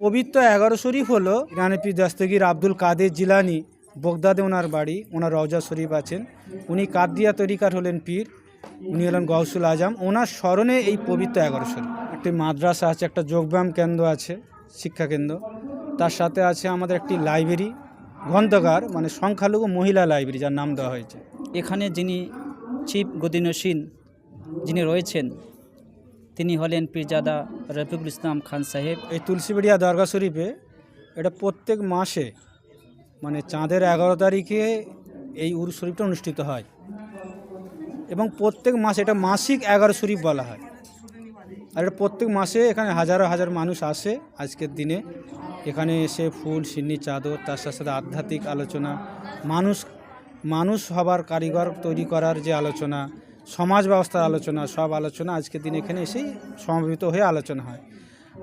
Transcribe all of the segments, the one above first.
পবিত্র এগারো শরীফ হলো ইরানপি দস্তগীর আব্দুল কাদের জিলানি বগদাদে ওনার বাড়ি, ওনার রওজা শরীফ আছেন। উনি কাদিয়া তরিকার হলেন পীর, উনি হলেন গৌসুল আজম। ওনার স্মরণে এই পবিত্র এগারো শরীফ। একটি মাদ্রাসা আছে, একটা যোগব্যায়াম কেন্দ্র আছে, শিক্ষা কেন্দ্র। তার সাথে আছে আমাদের একটি লাইব্রেরি, গ্রন্থগার মানে সংখ্যালঘু মহিলা লাইব্রেরি, যার নাম দেওয়া হয়েছে। এখানে যিনি চিফ গদিনসীন যিনি রয়েছেন তিনি হলেন পীরজাদা রফিকুল ইসলাম খান সাহেব। এই তুলসীবেড়িয়া দরগা শরীফে এটা প্রত্যেক মাসে মানে চাঁদের এগারো তারিখে এই উরু শরীফটা অনুষ্ঠিত হয়। এবং প্রত্যেক মাসে এটা মাসিক এগারো শরীফ বলা হয়। আর এটা প্রত্যেক মাসে এখানে হাজারো হাজার মানুষ আসে আজকের দিনে। এখানে এসে ফুল, সিন্নি, চাদর, তার সাথে সাথে আধ্যাত্মিক আলোচনা, মানুষ মানুষ হবার কারিগর তৈরি করার যে আলোচনা সমাজ ব্যবস্থার আলোচনা, সব আলোচনা আজকের দিন এখানে এসেই সমবেত হয়ে আলোচনা হয়।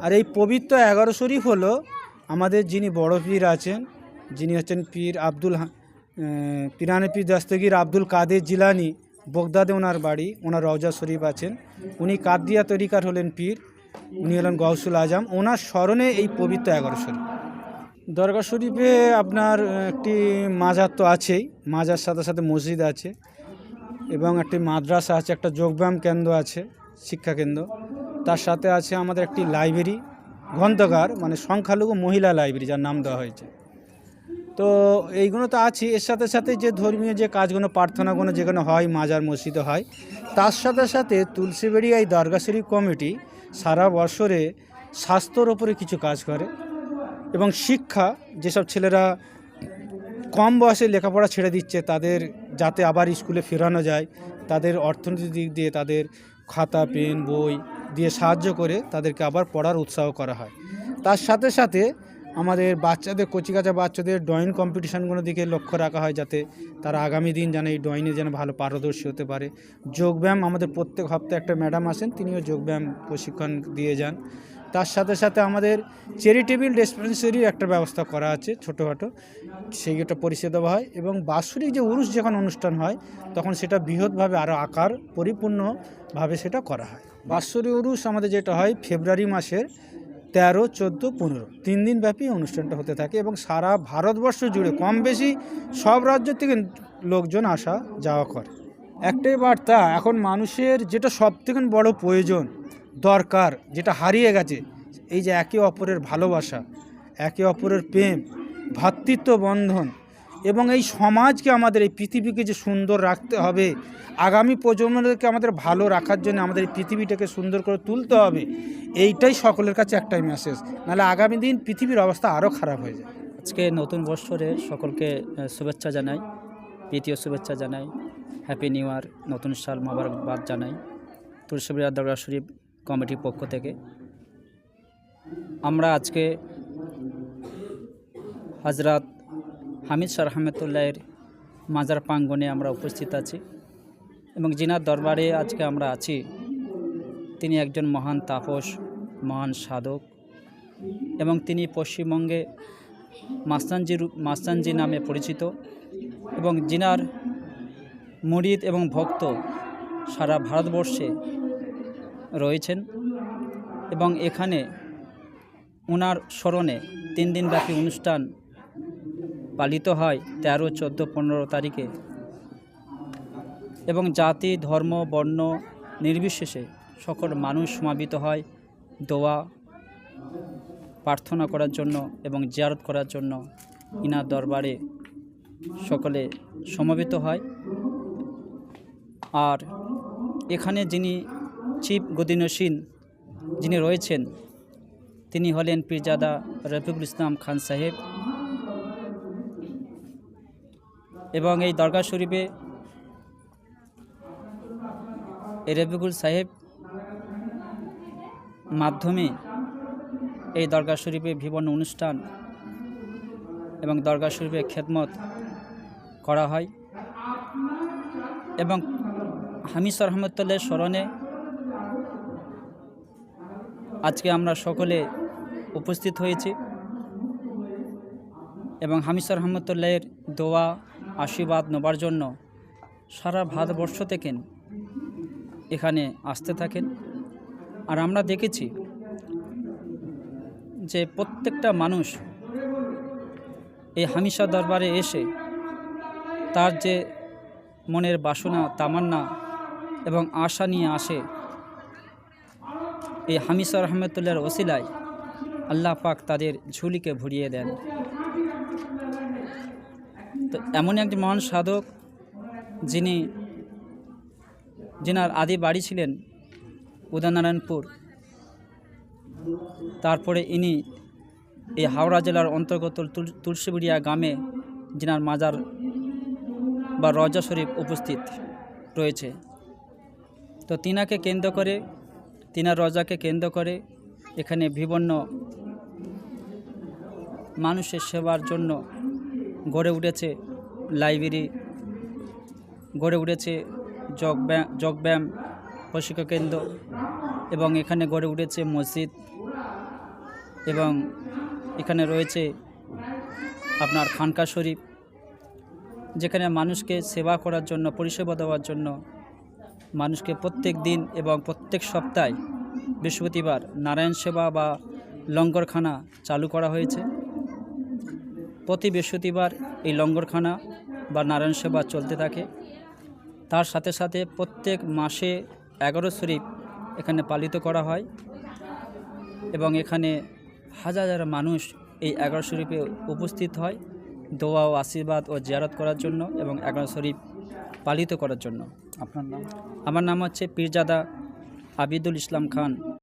আর এই পবিত্র এগারো শরীফ হলো আমাদের যিনি বড় পীর আছেন, যিনি হচ্ছেন পীর আব্দুল পিরানে পীর দস্তগীর আব্দুল কাদের জিলানি, বগদাদে ওনার বাড়ি, ওনার রওজা শরীফ আছেন। উনি কাদিয়া তরিকার হলেন পীর, উনি হলেন গৌসুল আজম। ওনার স্মরণে এই পবিত্র এগারো শরীফ। দরগা শরীফে আপনার একটি মাজার তো আছেই, মাজার সাথে সাথে মসজিদ আছে। এবং একটি মাদ্রাসা আছে, একটা যোগব্যায়াম কেন্দ্র আছে, শিক্ষা কেন্দ্র। তার সাথে আছে আমাদের একটি লাইব্রেরি, গ্রন্থগার মানে সংখ্যালঘু মহিলা লাইব্রেরি, যার নাম দেওয়া হয়েছে। তো এইগুলো তো আছে এর সাথে সাথে যে ধর্মীয় যে কাজগুলো, প্রার্থনাগুলো যেখানে হয়, মাজার মসজিদে হয়, তার সাথে সাথে তুলসীবেড়ি এই দরগা কমিটি সারা বছরে স্বাস্থ্যর ওপরে কিছু কাজ করে এবং শিক্ষা, যেসব ছেলেরা কম বয়সে লেখাপড়া ছেড়ে দিচ্ছে, তাদের যাতে আবার স্কুলে ফেরানো যায়, তাদের অর্থনৈতিক দিক দিয়ে তাদের খাতা, পেন, বই দিয়ে সাহায্য করে তাদেরকে আবার পড়ার উৎসাহ করা হয়। তার সাথে সাথে আমাদের বাচ্চাদের, কচিকাচা বাচ্চাদের ড্রয়িং কম্পিটিশানগুলোর দিকে লক্ষ্য রাখা হয় যাতে তারা আগামী দিন যেন এই ড্রয়িংয়ে যেন ভালো পারদর্শী হতে পারে। যোগব্যায়াম আমাদের প্রত্যেক হপ্তাহে একটা ম্যাডাম আসেন, তিনিও যোগব্যায়াম প্রশিক্ষণ দিয়ে যান। তার সাথে সাথে আমাদের চ্যারিটেবল ডিসপেন্সারির একটা ব্যবস্থা করা আছে ছোটোখাটো, সেই সেইটা পরিষেবা হয় এবং বাৎসরিক যে উরুষ যখন অনুষ্ঠান হয়, তখন সেটা বৃহৎভাবে আরও আকার পরিপূর্ণভাবে সেটা করা হয়। বাৎসরিক উরুষ আমাদের যেটা হয় ফেব্রুয়ারি মাসের তেরো, চোদ্দ, পনেরো, তিন দিন ব্যাপী অনুষ্ঠানটা হতে থাকে এবং সারা ভারতবর্ষ জুড়ে কম বেশি সব রাজ্য থেকে লোকজন আসা যাওয়া করে। একটাই বার্তা, এখন মানুষের যেটা সব থেকে বড় প্রয়োজন দরকার, যেটা হারিয়ে গেছে, এই যে একে অপরের ভালোবাসা, একে অপরের প্রেম ভ্রাতৃত্ব বন্ধন এবং এই সমাজকে আমাদের, এই পৃথিবীকে যে সুন্দর রাখতে হবে, আগামী প্রজন্মদেরকে আমাদের ভালো রাখার জন্য আমাদের এই পৃথিবীটাকে সুন্দর করে তুলতে হবে, এইটাই সকলের কাছে একটাই মেসেজ নাহলে আগামী দিন পৃথিবীর অবস্থা আরও খারাপ হয়ে যায়। আজকে নতুন বৎসরে সকলকে শুভেচ্ছা জানাই প্রীতীয় শুভেচ্ছা জানাই হ্যাপি নিউ ইয়ার নতুন সাল মোবারকবাদ জানাই। তুলসীবিরা দরগা শরীফ কমিটির পক্ষ থেকে। আমরা আজকে হজরত হামিদ শাহ রহমতুল্লাহের মাজার প্রাঙ্গনে আমরা উপস্থিত আছি এবং জিনার দরবারে আজকে আমরা আছি। তিনি একজন মহান তাপস, মহান সাধক এবং তিনি পশ্চিমবঙ্গে মাস্তানজি মাস্তানজি নামে পরিচিত এবং জিনার মুরিদ এবং ভক্ত সারা ভারতবর্ষে রয়েছেন এবং এখানে ওনার স্মরণে তিন দিনব্যাপী অনুষ্ঠান পালিত হয় তেরো, চোদ্দ, পনেরো তারিখে এবং জাতি, ধর্ম, বর্ণ নির্বিশেষে সকল মানুষ সমাবিত হয় দোয়া, প্রার্থনা করার জন্য এবং জিয়ারত করার জন্য ইনার দরবারে সকলে সমবেত হয়। আর এখানে যিনি চিফ গদিনসীন যিনি রয়েছেন, তিনি হলেন পীরজাদা রফিকুল ইসলাম খান সাহেব। এবং এই দরগা শরীফে এই রফিকুল সাহেব মাধ্যমে এই দরগা শরীফে বিভিন্ন অনুষ্ঠান এবং দরগা শরীফে খেদমত করা হয়। এবং হামিদ রহমতুল্লাহ স্মরণে আজকে আমরা সকলে উপস্থিত হয়েছি। এবং হামিদ রহমতুল্লাহের দোয়া, আশীর্বাদ নেবার জন্য সারা ভারতবর্ষ থেকে এখানে আসতে থাকেন। আর আমরা দেখেছি যে প্রত্যেকটা মানুষ এই হামিশা দরবারে এসে তার যে মনের বাসনা, তামান্না এবং আশা নিয়ে আসে এই হামিশা রহমতুল্লাহর ওসিলায় আল্লাহ পাক তাদের ঝুলিকে ভরিয়ে দেন। তো এমন একজন মহান সাধক যিনি, যিনার আদি বাড়ি ছিলেন উদয়নারায়ণপুর। তারপরে ইনি এই হাওড়া জেলার অন্তর্গত তুল- তুলসীবুড়িয়া গ্রামে যিনার মাজার বা রজা শরীফ উপস্থিত রয়েছে। তো তিনাকে কেন্দ্র করে তিনার রজাকে কেন্দ্র করে এখানে বিভিন্ন মানুষের সেবার জন্য গড়ে উঠেছে লাইব্রেরি, গড়ে উঠেছে যোগ ব্যায়াম যোগব্যায়াম প্রশিক্ষণ কেন্দ্র এবং এখানে গড়ে উঠেছে মসজিদ এবং এখানে রয়েছে আপনার খানকা শরীফ, যেখানে মানুষকে সেবা করার জন্য, পরিষেবা দেওয়ার জন্য মানুষকে প্রত্যেক দিন এবং প্রত্যেক সপ্তাহে বৃহস্পতিবার নারায়ণ সেবা বা লঙ্গরখানা চালু করা হয়েছে। প্রতি বৃহস্পতিবার এই লঙ্গরখানা বা নারায়ণ সেবা চলতে থাকে। তার সাথে সাথে প্রত্যেক মাসে এগারো শরীফ এখানে পালিত করা হয় এবং এখানে হাজার হাজার মানুষ এই এগারো শরীফে উপস্থিত হয় দোয়া ও আশীর্বাদ ও জিয়ারত করার জন্য এবং এগারো শরীফ পালিত করার জন্য। আপনার নাম? আমার নাম হচ্ছে পীরজাদা আবিদুল ইসলাম খান।